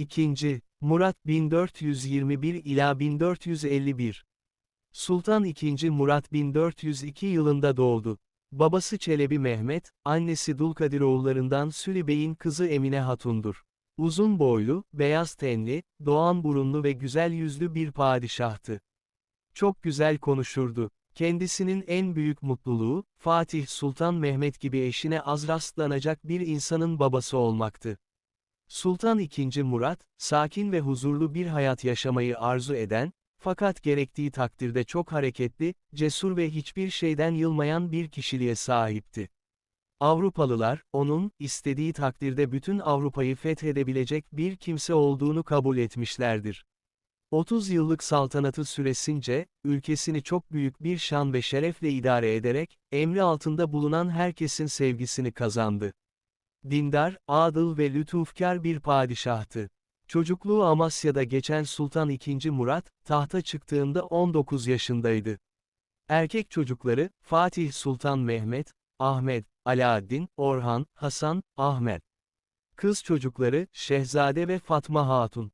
2. Murat 1421 ila 1451 Sultan II. Murat 1402 yılında doğdu. Babası Çelebi Mehmet, annesi Dulkadiroğullarından Sülü Bey'in kızı Emine Hatun'dur. Uzun boylu, beyaz tenli, doğan burunlu ve güzel yüzlü bir padişahtı. Çok güzel konuşurdu. Kendisinin en büyük mutluluğu, Fatih Sultan Mehmet gibi eşine az rastlanacak bir insanın babası olmaktı. Sultan II. Murat, sakin ve huzurlu bir hayat yaşamayı arzu eden, fakat gerektiği takdirde çok hareketli, cesur ve hiçbir şeyden yılmayan bir kişiliğe sahipti. Avrupalılar, onun, istediği takdirde bütün Avrupa'yı fethedebilecek bir kimse olduğunu kabul etmişlerdir. 30 yıllık saltanatı süresince, ülkesini çok büyük bir şan ve şerefle idare ederek, emri altında bulunan herkesin sevgisini kazandı. Dindar, adıl ve lütufkar bir padişahtı. Çocukluğu Amasya'da geçen Sultan II. Murat, tahta çıktığında 19 yaşındaydı. Erkek çocukları, Fatih Sultan Mehmet, Ahmet, Alaaddin, Orhan, Hasan, Ahmet. Kız çocukları, Şehzade ve Fatma Hatun.